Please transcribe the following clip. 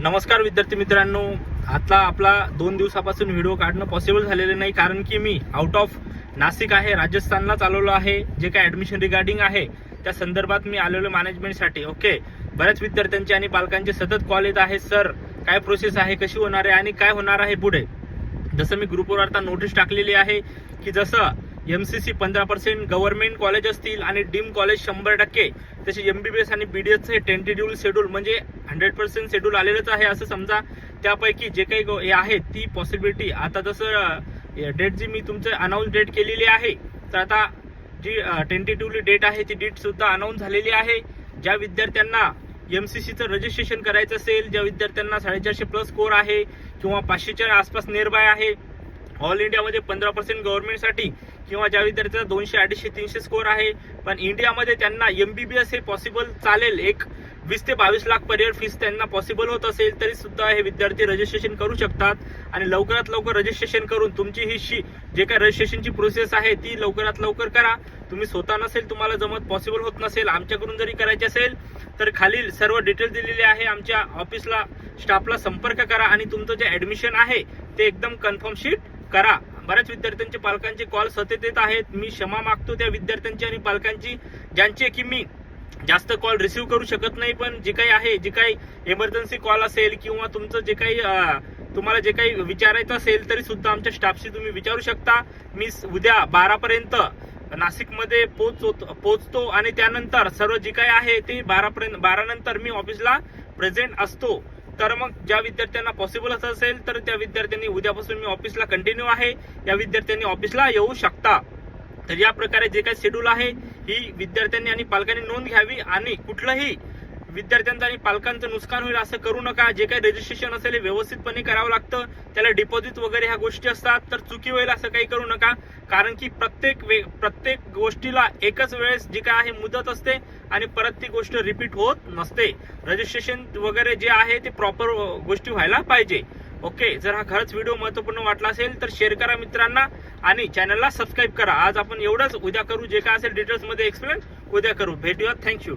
नमस्कार विद्यार्थी मित्रांनो. आता आपला दोन दिवसापासून व्हिडिओ काढणं पॉसिबल झालेलं नाही कारण की मी आउट ऑफ नाशिक आहे राजस्थानला चालवलो आहे जे काय ऍडमिशन रिगार्डिंग आहे त्या संदर्भात मी आलेलो मॅनेजमेंटसाठी ओके बऱ्याच विद्यार्थ्यांचे आणि पालकांचे सतत कॉल येत आहे सर काय प्रोसेस आहे? कशी होणार आहे? आणि काय होणार आहे पुढे? जसं मी ग्रुपवर आता नोटीस टाकलेली आहे की जसं एम सी सी पंधरा पर्सेंट गव्हर्नमेंट कॉलेज असतील आणि डीम कॉलेज शंभर टक्के. तसे एम बी बी एस आणि बी डी एसचे हे टेंटेटिव्ह शेड्यूल म्हणजे हंड्रेड पर्सेंट शेड्यूल आलेलंच आहे असं समजा. त्यापैकी जे काही गो- हे आहे ती पॉसिबिलिटी आता जसं डेट जी मी तुमचं अनाऊन्स डेट केलेली आहे तर आता जी टेंटेटिव्हली डेट आहे ती डेटसुद्धा अनाऊन्स झालेली आहे. ज्या विद्यार्थ्यांना एम सी सीचं रजिस्ट्रेशन करायचं असेल ज्या विद्यार्थ्यांना साडेचारशे प्लस स्कोर आहे किंवा पाचशेच्या आसपास नियरबाय आहे ऑल इंडियामध्ये पंधरा पर्सेंट गव्हर्नमेंटसाठी किंवा ज्या विद्यार्थ्यांचा दोनशे अडीचशे तीनशे स्कोर आहे पण इंडियामध्ये त्यांना एमबीबीएस हे पॉसिबल चालेल. एक वीस ते बावीस लाख पर्यंत फीस त्यांना पॉसिबल होत असेल तरी सुद्धा हे विद्यार्थी रजिस्ट्रेशन करू शकतात. आणि लवकरात लवकर रजिस्ट्रेशन करून तुमची ही शी जे काही रजिस्ट्रेशनची प्रोसेस आहे ती लवकरात लवकर करा. तुम्ही स्वतः नसेल तुम्हाला जमत पॉसिबल होत नसेल आमच्याकडून जरी करायचे असेल तर खालील सर्व डिटेल दिलेले आहे. आमच्या ऑफिसला स्टाफला संपर्क करा आणि तुमचं जे ऍडमिशन आहे ते एकदम कन्फर्म शीट करा. बऱ्याच विद्यार्थ्यांचे पालकांचे कॉल सतत येत आहेत. मी क्षमा मागतो त्या विद्यार्थ्यांची आणि पालकांची ज्यांचे की मी जास्त कॉल रिसिव्ह करू शकत नाही पण जे काही आहे जे काही इमर्जन्सी कॉल असेल किंवा तुमचं जे काही तुम्हाला जे काही विचारायचं असेल तरी सुद्धा आमच्या स्टाफशी तुम्ही विचारू शकता. मी उद्या बारापर्यंत नाशिकमध्ये पोच पोहोचतो आणि त्यानंतर सर्व जे काही आहे ते बारापर्यंत बारानंतर मी ऑफिसला प्रेझेंट असतो. तर मग ज्या विद्यार्थ्यांना पॉसिबल असं असेल तर त्या विद्यार्थ्यांनी उद्यापासून मी ऑफिसला कंटिन्यू आहे. या विद्यार्थ्यांनी ऑफिसला येऊ शकता. तर या प्रकारे जे काही शेड्यूल आहे ही विद्यार्थ्यांनी आणि पालकांनी नोंद घ्यावी आणि कुठलंही विद्यार्थ्यांचं आणि पालकांचं नुकसान होईल असं करू नका. जे काही रजिस्ट्रेशन असेल हे व्यवस्थितपणे करावं लागतं. त्याला डिपॉझिट वगैरे ह्या गोष्टी असतात तर चुकी होईल असं काही करू नका. कारण की प्रत्येक वे प्रत्येक गोष्टीला एकच वेळेस जी काय आहे मुदत असते आणि परत ती गोष्ट रिपीट होत नसते. रजिस्ट्रेशन वगैरे जे आहे ते प्रॉपर गोष्टी व्हायला पाहिजे. ओके? जर हा खरंच व्हिडिओ महत्त्वपूर्ण वाटला असेल तर शेअर करा मित्रांना आणि चॅनलला सबस्क्राईब करा. आज आपण एवढंच. उद्या करू. जे काय असेल डिटेल्समध्ये एक्सप्लेन उद्या करू. भेटूया थँक्यू